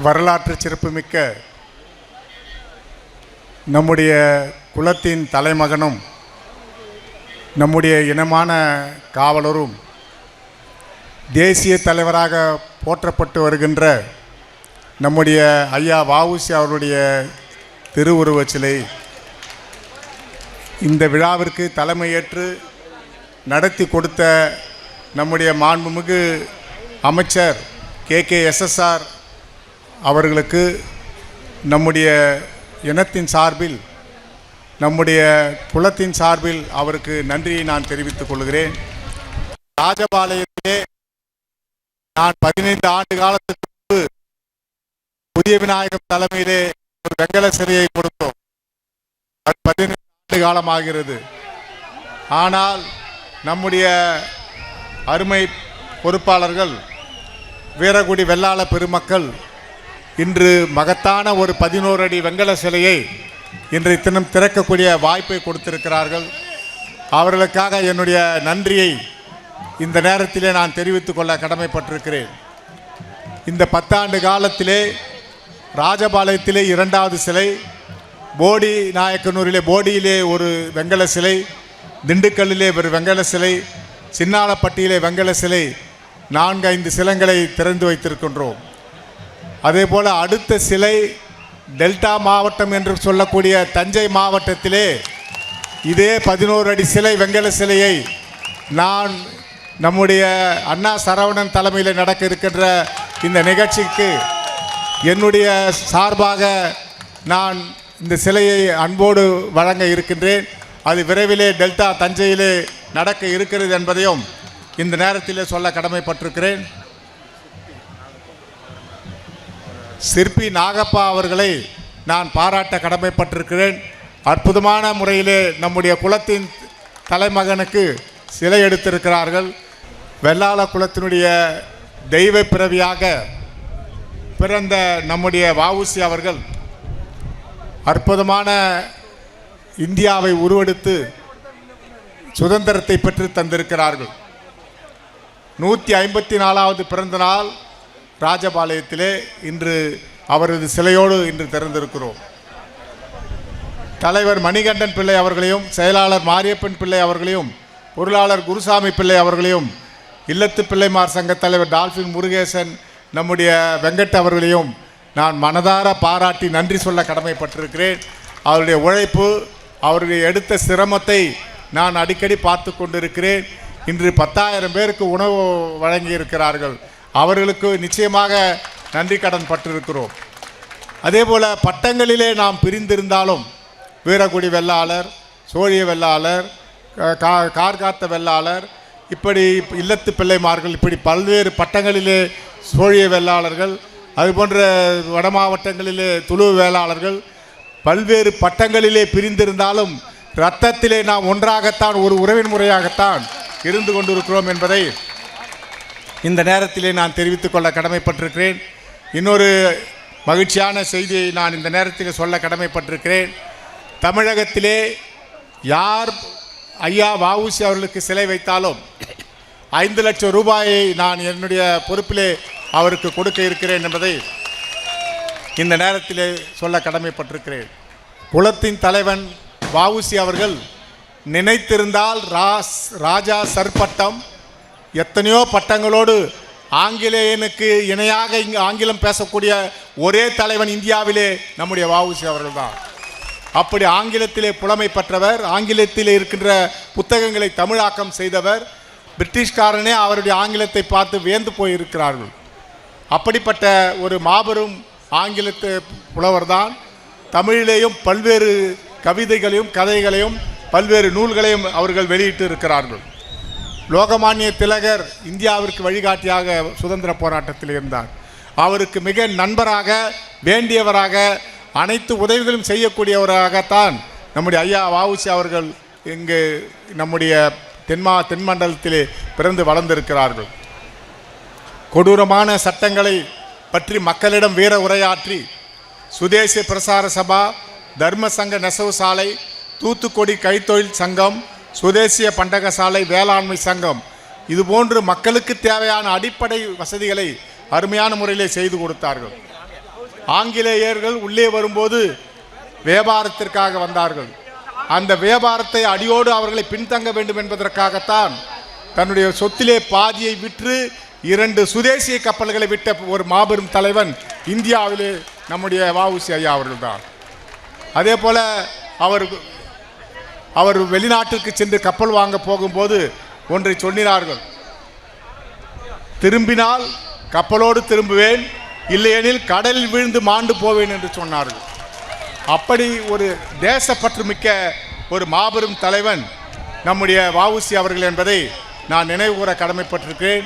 வரலாற்று சிறப்புமிக்க நம்முடைய குலத்தின் தலைமகனும் நம்முடைய இனமான காவலரும் தேசிய தலைவராக போற்றப்பட்டு வருகின்ற நம்முடைய ஐயா வாவுசி அவருடைய திருவுருவச் சிலை இந்த விழாவிற்கு தலைமையேற்று நடத்தி கொடுத்த நம்முடைய மாண்புமிகு அமைச்சர் கே கே எஸ்எஸ்ஆர் அவர்களுக்கு நம்முடைய இனத்தின் சார்பில் நம்முடைய குலத்தின் சார்பில் அவருக்கு நன்றியை நான் தெரிவித்துக் கொள்கிறேன். ராஜபாளையத்திலே நான் பதினைந்து ஆண்டு காலத்துக்கு முன்பு புதிய விநாயகம் தலைமையிலே ஒரு வெங்கல சிலையை கொடுத்தோம். அது பதினைந்து ஆண்டு காலமாகிறது. ஆனால் நம்முடைய அருமை பொறுப்பாளர்கள் வீரகுடி வெள்ளாள பெருமக்கள் இன்று மகத்தான ஒரு பதினோரு அடி வெங்கல சிலையை இன்றைய தினம் திறக்கக்கூடிய வாய்ப்பை கொடுத்திருக்கிறார்கள். அவர்களுக்காக என்னுடைய நன்றியை இந்த நேரத்திலே நான் தெரிவித்துக் கொள்ள கடமைப்பட்டிருக்கிறேன். இந்த பத்தாண்டு காலத்திலே ராஜபாளையத்திலே இரண்டாவது சிலை போடி நாயக்கனூரிலே போடியிலே ஒரு வெங்கல சிலை திண்டுக்கல்லிலே ஒரு வெங்கல சிலை சின்னாளப்பட்டியிலே வெங்கல சிலை நான்கு ஐந்து சிலங்களை திறந்து வைத்திருக்கின்றோம். அதே போல் அடுத்த சிலை டெல்டா மாவட்டம் என்று சொல்லக்கூடிய தஞ்சை மாவட்டத்திலே இதே பதினோரு அடி சிலை வெங்கல சிலையை நான் நம்முடைய அண்ணா சரவணன் தலைமையில் நடக்க இருக்கின்ற இந்த நிகழ்ச்சிக்கு என்னுடைய சார்பாக நான் இந்த சிலையை அன்போடு வழங்க இருக்கின்றேன். அது விரைவிலே டெல்டா தஞ்சையிலே நடக்க இருக்கிறது என்பதையும் இந்த நேரத்திலே சொல்ல கடமைப்பட்டிருக்கிறேன். சிற்பி நாகப்பா அவர்களை நான் பாராட்ட கடமைப்பட்டிருக்கிறேன். அற்புதமான முறையிலே நம்முடைய குலத்தின் தலைமகனுக்கு சிலை எடுத்திருக்கிறார்கள். வெள்ளாள குலத்தினுடைய தெய்வ பிறவியாக பிறந்த நம்முடைய வஉசி அவர்கள் அற்புதமான இந்தியாவை உருவெடுத்து சுதந்திரத்தை பெற்று தந்திருக்கிறார்கள். நூற்றி ஐம்பத்தி நாலாவது பிறந்த நாள் ராஜபாளையத்திலே இன்று அவரது சிலையோடு இன்று திறந்திருக்கிறோம். தலைவர் மணிகண்டன் பிள்ளை அவர்களையும் செயலாளர் மாரியப்பன் பிள்ளை அவர்களையும் பொருளாளர் குருசாமி பிள்ளை அவர்களையும் இல்லத்து பிள்ளைமார் சங்க தலைவர் டால்ஃபின் முருகேசன் நம்முடைய வெங்கட் அவர்களையும் நான் மனதார பாராட்டி நன்றி சொல்ல கடமைப்பட்டிருக்கிறேன். அவருடைய உழைப்பு அவருடைய எடுத்த சிரமத்தை நான் அடிக்கடி பார்த்து கொண்டிருக்கிறேன். இன்று பத்தாயிரம் பேருக்கு உணவு வழங்கியிருக்கிறார்கள். அவர்களுக்கு நிச்சயமாக நன்றி கடன் பட்டிருக்கிறோம். அதே போல் பட்டங்களிலே நாம் பிரிந்திருந்தாலும் வீரகுடி வெள்ளாளர் சோழிய வெள்ளாளர் கா- கார்காத்த வெள்ளாளர் இப்படி இல்லத்து பிள்ளைமார்கள் இப்படி பல்வேறு பட்டங்களிலே சோழிய வெள்ளாளர்கள் அதுபோன்ற வட மாவட்டங்களிலே துளு வேளாளர்கள் பல்வேறு பட்டங்களிலே பிரிந்திருந்தாலும் இரத்தத்திலே நாம் ஒன்றாகத்தான் ஒரு உறவின் முறையாகத்தான் இருந்து கொண்டிருக்கிறோம் என்பதை இந்த நேரத்திலே நான் தெரிவித்துக் கொள்ள கடமைப்பட்டிருக்கிறேன். இன்னொரு மகிழ்ச்சியான செய்தியை நான் இந்த நேரத்தில் சொல்ல கடமைப்பட்டிருக்கிறேன். தமிழகத்திலே யார் ஐயா வஉசி அவர்களுக்கு சிலை வைத்தாலும் ஐந்து லட்சம் ரூபாயை நான் என்னுடைய பொறுப்பிலே அவருக்கு கொடுக்க இருக்கிறேன் என்பதை இந்த நேரத்திலே சொல்ல கடமைப்பட்டிருக்கிறேன். குலத்தின் தலைவன் வஉசி அவர்கள் நினைத்திருந்தால் ராஸ் ராஜா சர்பட்டம் எத்தனையோ பட்டங்களோடு ஆங்கிலேயனுக்கு இணையாக இங்கு ஆங்கிலம் பேசக்கூடிய ஒரே தலைவன் இந்தியாவிலே நம்முடைய வாவுசி அவர்கள் தான் அப்படி ஆங்கிலத்திலே புலமை பெற்றவர் ஆங்கிலத்திலே இருக்கின்ற புத்தகங்களை தமிழாக்கம் செய்தவர் பிரிட்டிஷ்காரனே அவருடைய ஆங்கிலத்தை பார்த்து வியந்து போயிருக்கிறார்கள். அப்படிப்பட்ட ஒரு மாபெரும் ஆங்கிலத்து புலவர்தான். தமிழிலேயும் பல்வேறு கவிதைகளையும் கதைகளையும் பல்வேறு நூல்களையும் அவர்கள் வெளியிட்டு இருக்கிறார்கள். லோகமானிய திலகர் இந்தியாவிற்கு வழிகாட்டியாக சுதந்திர போராட்டத்தில் இருந்தார். அவருக்கு மிக நண்பராக வேண்டியவராக அனைத்து உதவிகளும் செய்யக்கூடியவராகத்தான் நம்முடைய ஐயா வாவுசி அவர்கள் இங்கு நம்முடைய தென்மா தென்மண்டலத்திலே பிறந்து வளர்ந்திருக்கிறார்கள். கொடூரமான சட்டங்களை பற்றி மக்களிடம் வீர உரையாற்றி சுதேசி பிரசார சபா தர்ம சங்க நெசவு சாலை தூத்துக்குடி கைத்தொழில் சங்கம் சுதேசிய பண்டகசாலை வேளாண்மை சங்கம் இதுபோன்று மக்களுக்கு தேவையான அடிப்படை வசதிகளை அருமையான முறையிலே செய்து கொடுத்தார்கள். ஆங்கிலேயர்கள் உள்ளே வரும்போது வியாபாரத்திற்காக வந்தார்கள். அந்த வியாபாரத்தை அடியோடு அவர்களை பின்தங்க வேண்டும் என்பதற்காகத்தான் தன்னுடைய சொத்திலே பாதியை விற்று இரண்டு சுதேசிய கப்பல்களை விட்ட ஒரு மாபெரும் தலைவன் இந்தியாவிலே நம்முடைய வாவுசி ஐயா அவர்கள்தான். அதே போல் அவர் அவர் வெளிநாட்டிற்கு சென்று கப்பல் வாங்க போகும்போது ஒன்றை சொன்னினார்கள் திரும்பினால் கப்பலோடு திரும்புவேன் இல்லையெனில் கடலில் விழுந்து மாண்டு போவேன் என்று சொன்னார்கள். அப்படி ஒரு தேசப்பற்று மிக்க ஒரு மாபெரும் தலைவன் நம்முடைய வஉசி அவர்கள் என்பதை நான் நினைவுகூற கடமைப்பட்டிருக்கிறேன்.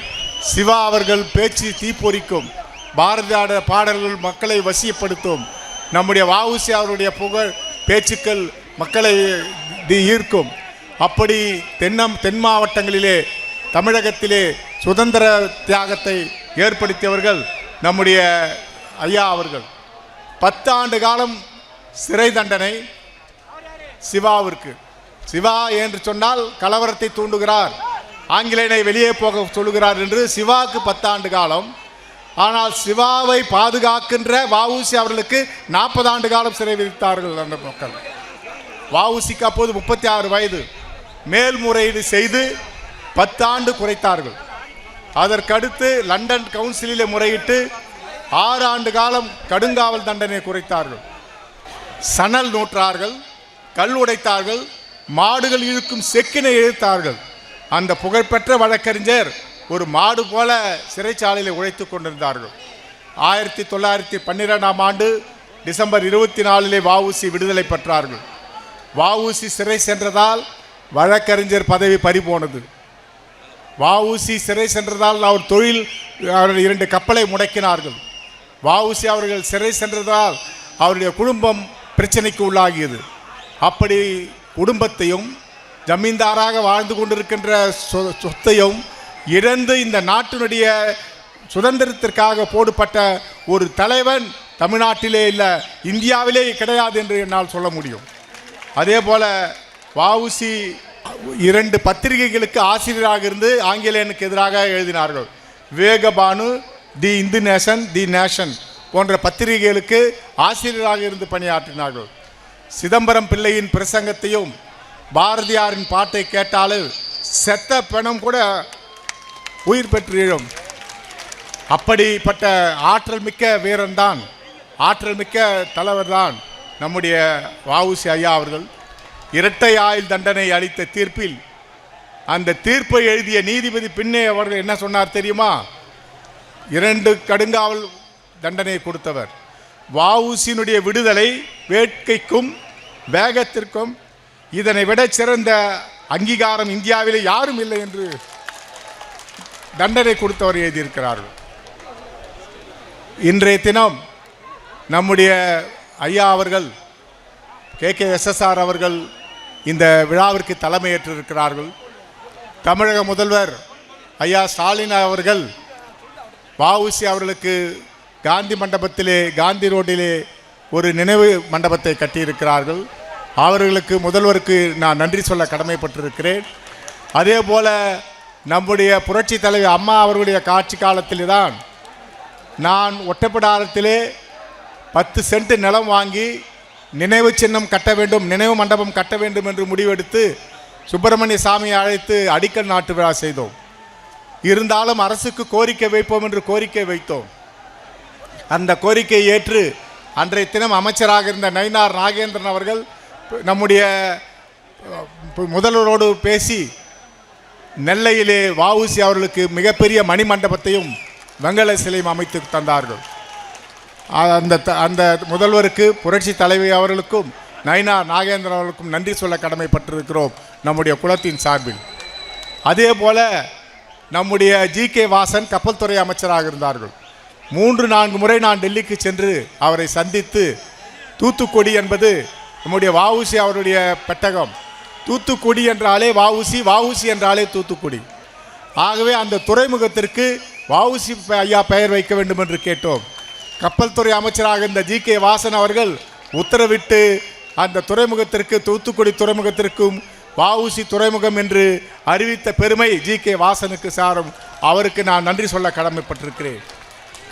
சிவா அவர்கள் பேச்சு தீப்பொறிக்கும் பாரதியாட பாடல்கள் மக்களை வசியப்படுத்தும் நம்முடைய வஉசி அவருடைய புகழ் பேச்சுக்கள் மக்களை தி- ஈர்க்கும். அப்படி தென்னம் தென் மாவட்டங்களிலே தமிழகத்திலே சுதந்திர தியாகத்தை ஏற்படுத்தியவர்கள் நம்முடைய ஐயா அவர்கள். பத்தாண்டு காலம் சிறை தண்டனை சிவாவிற்கு. சிவா என்று சொன்னால் கலவரத்தை தூண்டுகிறார். ஆங்கிலேயனை வெளியே போக சொல்லுகிறார் என்று சிவாவுக்கு பத்தாண்டு காலம். ஆனால் சிவாவை பாதுகாக்கின்ற வஉசி அவர்களுக்கு நாற்பது ஆண்டு காலம் சிறை விதித்தார்கள் அந்த மக்கள். வஉசிக்கு அப்போது முப்பத்தி ஆறு வயது. மேல்முறையீடு செய்து பத்தாண்டு குறைத்தார்கள். அதற்கடுத்து லண்டன் கவுன்சிலில் முறையிட்டு ஆறு ஆண்டு காலம் கடுங்காவல் தண்டனை குறைத்தார்கள். சணல் நூற்றார்கள் கல் உடைத்தார்கள் மாடுகள் இழுக்கும் செக்கினை இழுத்தார்கள். அந்த புகழ்பெற்ற வழக்கறிஞர் ஒரு மாடு போல சிறைச்சாலையில் உழைத்து கொண்டிருந்தார்கள். ஆயிரத்தி தொள்ளாயிரத்தி பன்னிரெண்டாம் ஆண்டு டிசம்பர் இருபத்தி நாலிலே வாவுசி விடுதலை பெற்றார்கள். வஉசி சிறை சென்றதால் வழக்கறிஞர் பதவி பறிபோனது வஉசி சிறை சென்றதால் அவர் தொழில் அவர்கள் இரண்டு கப்பலை முடக்கினார்கள். வஉசி அவர்கள் சிறை சென்றதால் அவருடைய குடும்பம் பிரச்சனைக்கு உள்ளாகியது. அப்படி குடும்பத்தையும் ஜமீன்தாராக வாழ்ந்து கொண்டிருக்கின்ற சொ- சொத்தையும் இழந்து இந்த நாட்டினுடைய சுதந்திரத்திற்காக போடுபட்ட ஒரு தலைவன் தமிழ்நாட்டிலே இல்லை இந்தியாவிலே கிடையாது என்று என்னால் சொல்ல முடியும். அதே போல வஉசி இரண்டு பத்திரிகைகளுக்கு ஆசிரியராக இருந்து ஆங்கிலேயனுக்கு எதிராக எழுதினார்கள். Vivekabhanu the Hindu Nation the Nation போன்ற பத்திரிகைகளுக்கு ஆசிரியராக இருந்து பணியாற்றினார்கள். சிதம்பரம் பிள்ளையின் பிரசங்கத்தையும் பாரதியாரின் பாட்டை கேட்டாலும் செத்த பிணம் கூட உயிர் பெற்று எழும் அப்படிப்பட்ட ஆற்றல் மிக்க வீரன்தான் ஆற்றல் மிக்க தலைவர்தான். நம்முடைய வாவுசி ஐயா அவர்கள் இரட்டை ஆயுள் தண்டனை அளித்த தீர்ப்பில் அந்த தீர்ப்பை எழுதிய நீதிபதி பின்னே அவர்கள் என்ன சொன்னார் தெரியுமா? இரண்டு கடுங்காவல் தண்டனை கொடுத்தவர். வஉசியினுடைய விடுதலை வேட்கைக்கும் வேகத்திற்கும் இதனை விட சிறந்த அங்கீகாரம் இந்தியாவிலே யாரும் இல்லை என்று தண்டனை கொடுத்தவர் எழுதியிருக்கிறார்கள். இன்றைய தினம் நம்முடைய ஐயா அவர்கள் கே கே எஸ்எஸ்ஆர் அவர்கள் இந்த விழாவிற்கு தலைமையேற்றிருக்கிறார்கள். தமிழக முதல்வர் ஐயா ஸ்டாலின் அவர்கள் வஉசி அவர்களுக்கு காந்தி மண்டபத்திலே காந்தி ரோட்டிலே ஒரு நினைவு மண்டபத்தை கட்டியிருக்கிறார்கள். அவர்களுக்கு முதல்வருக்கு நான் நன்றி சொல்ல கடமைப்பட்டிருக்கிறேன். அதே போல் நம்முடைய புரட்சி தலைவி அம்மா அவர்களுடைய காட்சி காலத்தில்தான் நான் ஒட்டப்பிடாரத்திலே பத்து சென்ட் நிலம் வாங்கி நினைவு சின்னம் கட்ட வேண்டும் நினைவு மண்டபம் கட்ட வேண்டும் என்று முடிவெடுத்து சுப்பிரமணிய சாமியை அழைத்து அடிக்கல் நாட்டு விழா செய்தோம். இருந்தாலும் அரசுக்கு கோரிக்கை வைப்போம் என்று கோரிக்கை வைத்தோம். அந்த கோரிக்கையை ஏற்று அன்றைய தினம் அமைச்சராக இருந்த நயினார் நாகேந்திரன் அவர்கள் நம்முடைய முதல்வரோடு பேசி நெல்லையிலே வஉசி அவர்களுக்கு மிகப்பெரிய மணிமண்டபத்தையும் வெங்கல சிலையும் அமைத்து தந்தார்கள். அந்த த- அந்த முதல்வருக்கு புரட்சி தலைவி அவர்களுக்கும் நயனா நாகேந்திரன் அவர்களுக்கும் நன்றி சொல்ல கடமைப்பட்டிருக்கிறோம் நம்முடைய குலத்தின் சார்பில். அதே போல நம்முடைய ஜி கே வாசன் கப்பல் துறை அமைச்சராக இருந்தார்கள். மூன்று நான்கு முறை நான் டெல்லிக்கு சென்று அவரை சந்தித்து தூத்துக்குடி என்பது நம்முடைய வாவுசி அவருடைய பெட்டகம். தூத்துக்குடி என்றாலே வாவுசி வாவுசி என்றாலே தூத்துக்குடி. ஆகவே அந்த துறைமுகத்திற்கு வாவுசி ஐயா பெயர் வைக்க வேண்டும் என்று கேட்டோம். கப்பல் துறை அமைச்சராக இருந்த ஜி கே வாசன் அவர்கள் உத்தரவிட்டு அந்த துறைமுகத்திற்கு தூத்துக்குடி துறைமுகத்திற்கும் வாவுசி துறைமுகம் என்று அறிவித்த பெருமை ஜி கே வாசனுக்கு சாரும். அவருக்கு நான் நன்றி சொல்ல கடமைப்பட்டிருக்கிறேன்.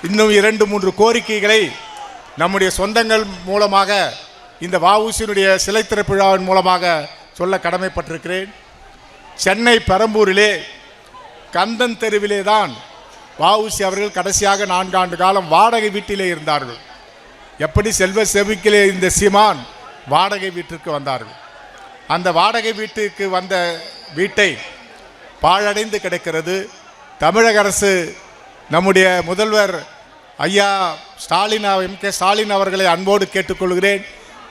இன்னும் இரண்டு மூன்று கோரிக்கைகளை நம்முடைய சொந்தங்கள் மூலமாக இந்த வாவுசியினுடைய சிலை திறப்பு விழாவின் மூலமாக சொல்ல கடமைப்பட்டிருக்கிறேன். சென்னை பெரம்பூரிலே கந்தன் தெருவிலே தான் வஉசி அவர்கள் கடைசியாக நான்காண்டு காலம் வாடகை வீட்டிலே இருந்தார்கள். எப்படி செல்வ செவிக்கிலே இந்த சீமான் வாடகை வீட்டிற்கு வந்தார்கள். அந்த வாடகை வீட்டுக்கு வந்த வீட்டை பாழடைந்து கிடக்கிறது. தமிழக அரசு நம்முடைய முதல்வர் ஐயா ஸ்டாலின் எம் கே ஸ்டாலின் அவர்களை அன்போடு கேட்டுக்கொள்கிறேன்.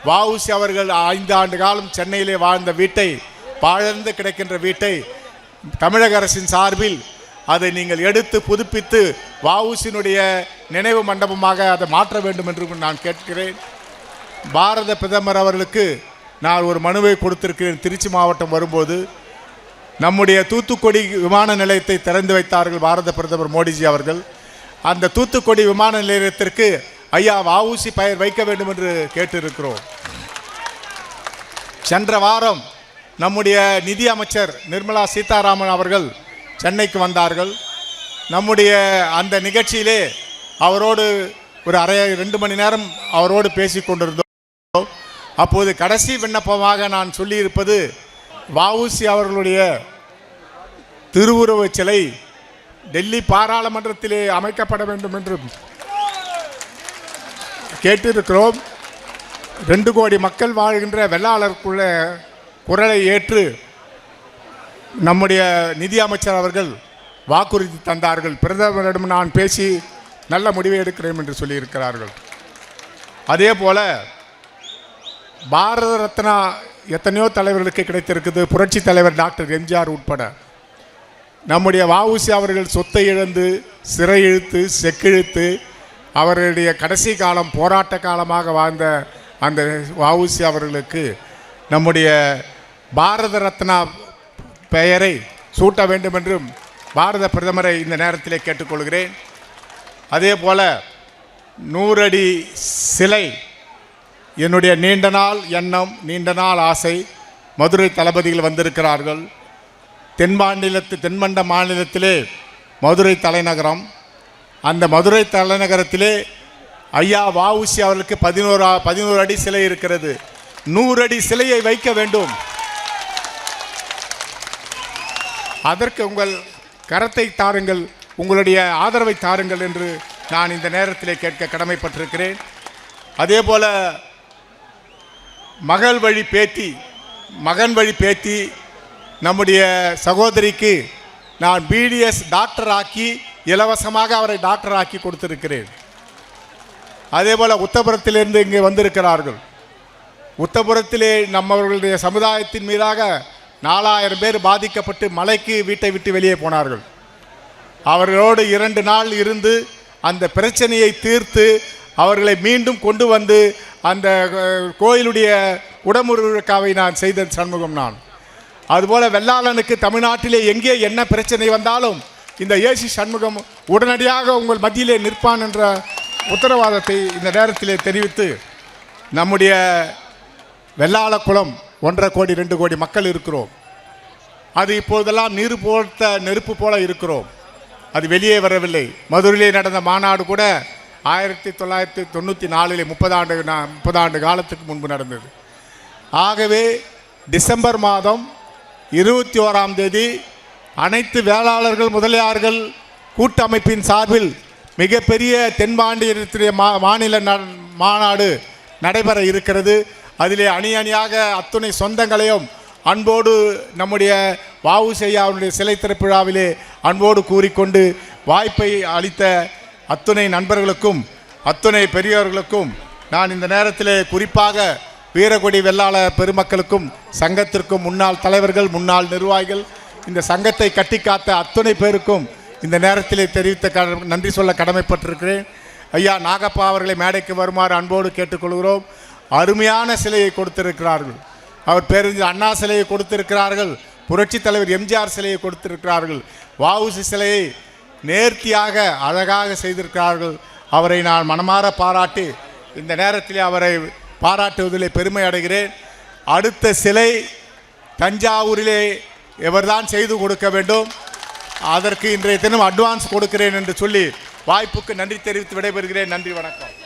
வஉசி அவர்கள் ஐந்து ஆண்டு காலம் சென்னையிலே வாழ்ந்த வீட்டை பாழந்து கிடக்கின்ற வீட்டை தமிழக அரசின் சார்பில் அதை நீங்கள் எடுத்து புதுப்பித்து வஉசியினுடைய நினைவு மண்டபமாக அதை மாற்ற வேண்டும் என்று நான் கேட்கிறேன். பாரத பிரதமர் அவர்களுக்கு நான் ஒரு மனுவை கொடுத்திருக்கிறேன். திருச்சி மாவட்டம் வரும்போது நம்முடைய தூத்துக்குடி விமான நிலையத்தை திறந்து வைத்தார்கள் பாரத பிரதமர் மோடிஜி அவர்கள். அந்த தூத்துக்குடி விமான நிலையத்திற்கு ஐயா வஉசி பெயர் வைக்க வேண்டும் என்று கேட்டிருக்கிறோம். சென்ற வாரம் நம்முடைய நிதி அமைச்சர் நிர்மலா சீதாராமன் அவர்கள் சென்னைக்கு வந்தார்கள். நம்முடைய அந்த நிகழ்ச்சியிலே அவரோடு ஒரு அரை ரெண்டு மணி நேரம் அவரோடு பேசி கொண்டிருந்தோம். அப்போது கடைசி விண்ணப்பமாக நான் சொல்லியிருப்பது வவுசி அவர்களுடைய திருவுருவச் சிலை டெல்லி பாராளுமன்றத்திலே அமைக்கப்பட வேண்டும் என்று கேட்டிருக்கிறோம். ரெண்டு கோடி மக்கள் வாழ்கின்ற வெள்ளாளருக்குள்ள குரலை ஏற்று நம்முடைய நிதி அமைச்சர் அவர்கள் வாக்குறுதி தந்தார்கள். பிரதமரிடம் நான் பேசி நல்ல முடிவை எடுக்கிறேன் என்று சொல்லியிருக்கிறார்கள். அதே போல் பாரத ரத்னா எத்தனையோ தலைவர்களுக்கு கிடைத்திருக்குது. புரட்சி தலைவர் டாக்டர் எம்ஜிஆர் உட்பட. நம்முடைய வஉசி அவர்கள் சொத்தை இழந்து சிறை இழுத்து செக்கிழுத்து அவருடைய கடைசி காலம் போராட்ட காலமாக வாழ்ந்த அந்த வஉசி அவர்களுக்கு நம்முடைய பாரத ரத்னா பெயரை சூட்ட வேண்டும் என்றும் பாரத பிரதமரை இந்த நேரத்திலே கேட்டுக்கொள்கிறேன். அதே போல் நூறடி சிலை என்னுடைய நீண்ட நாள் எண்ணம் நீண்ட நாள் ஆசை மதுரை தளபதிகள் வந்திருக்கிறார்கள். தென் மாநிலத்து தென்மண்ட மாநிலத்திலே மதுரை தலைநகரம். அந்த மதுரை தலைநகரத்திலே ஐயா வாவுசி அவர்களுக்கு பதினோரா பதினோரு அடி சிலை இருக்கிறது. நூறு அடி சிலையை வைக்க வேண்டும். அதற்கு உங்கள் கரத்தை தாருங்கள் உங்களுடைய ஆதரவை தாருங்கள் என்று நான் இந்த நேரத்திலே கேட்க கடமைப்பட்டிருக்கிறேன். அதே போல் மகள் வழி பேத்தி மகன் வழி பேத்தி நம்முடைய சகோதரிக்கு நான் பிடிஎஸ் டாக்டர் ஆக்கி இலவசமாக அவரை டாக்டர் ஆக்கி கொடுத்திருக்கிறேன். அதே போல் உத்தபுரத்திலிருந்து இங்கே வந்திருக்கிறார்கள். உத்தபுரத்திலே நம்மவர்களுடைய சமுதாயத்தின் மீதாக நாலாயிரம் பேர் பாதிக்கப்பட்டு மலைக்கு வீட்டை விட்டு வெளியே போனார்கள். அவர்களோடு இரண்டு நாள் இருந்து அந்த பிரச்சனையை தீர்த்து அவர்களை மீண்டும் கொண்டு வந்து அந்த கோயிலுடைய உடமுருக்காவை நான் செய்த சண்முகம் நான். அதுபோல வெள்ளாளனுக்கு தமிழ்நாட்டிலே எங்கே என்ன பிரச்சனை வந்தாலும் இந்த ஏசி சண்முகம் உடனடியாக உங்கள் மத்தியிலே நிற்பான் என்ற உத்தரவாதத்தை இந்த நேரத்திலே தெரிவித்து நம்முடைய வெள்ளாள குளம் ஒன்றரை கோடி ரெண்டு கோடி மக்கள் இருக்கிறோம். அது இப்போதெல்லாம் நீர் போட்ட நெருப்பு போல இருக்கிறோம். அது வெளியே வரவில்லை. மதுரையிலே நடந்த மாநாடு கூட ஆயிரத்தி தொள்ளாயிரத்தி தொண்ணூற்றி நாலிலே முப்பதாண்டு முப்பது முப்பதாண்டு காலத்துக்கு முன்பு நடந்தது. ஆகவே டிசம்பர் மாதம் இருபத்தி ஓராம் தேதி அனைத்து வேளாளர்கள் முதலியார்கள் கூட்டமைப்பின் சார்பில் மிகப்பெரிய தென்பாண்டியத்திலே மா மாநில மாநாடு நடைபெற இருக்கிறது. அதிலே அணி அணியாக அத்துணை சொந்தங்களையும் அன்போடு நம்முடைய வஉசையாவுடைய சிலை திறப்பிழாவிலே அன்போடு கூறிக்கொண்டு வாய்ப்பை அளித்த அத்துணை நண்பர்களுக்கும் அத்துணை பெரியவர்களுக்கும் நான் இந்த நேரத்திலே குறிப்பாக வீரகொடி வெள்ளாள பெருமக்களுக்கும் சங்கத்திற்கும் முன்னாள் தலைவர்கள் முன்னாள் நிர்வாகிகள் இந்த சங்கத்தை கட்டி காத்த அத்துணை பேருக்கும் இந்த நேரத்திலே தெரிவித்த க- நன்றி சொல்ல கடமைப்பட்டிருக்கிறேன். ஐயா நாகப்பா அவர்களை மேடைக்கு வருமாறு அன்போடு கேட்டுக்கொள்கிறோம். அருமையான சிலையை கொடுத்திருக்கிறார்கள். அவர் பேருந்து அண்ணா சிலையை கொடுத்திருக்கிறார்கள். புரட்சித் தலைவர் எம்ஜிஆர் சிலையை கொடுத்திருக்கிறார்கள். வாவுசி சிலையை நேர்த்தியாக அழகாக செய்திருக்கிறார்கள். அவரை நான் மனமாற பாராட்டி இந்த நேரத்தில் அவரை பாராட்டுவதிலே பெருமை அடைகிறேன். அடுத்த சிலை தஞ்சாவூரிலே எவர்தான் செய்து கொடுக்க வேண்டும் அதற்கு இன்றைய தினம் அட்வான்ஸ் கொடுக்கிறேன் என்று சொல்லி வாய்ப்புக்கு நன்றி தெரிவித்து விடைபெறுகிறேன். நன்றி வணக்கம்.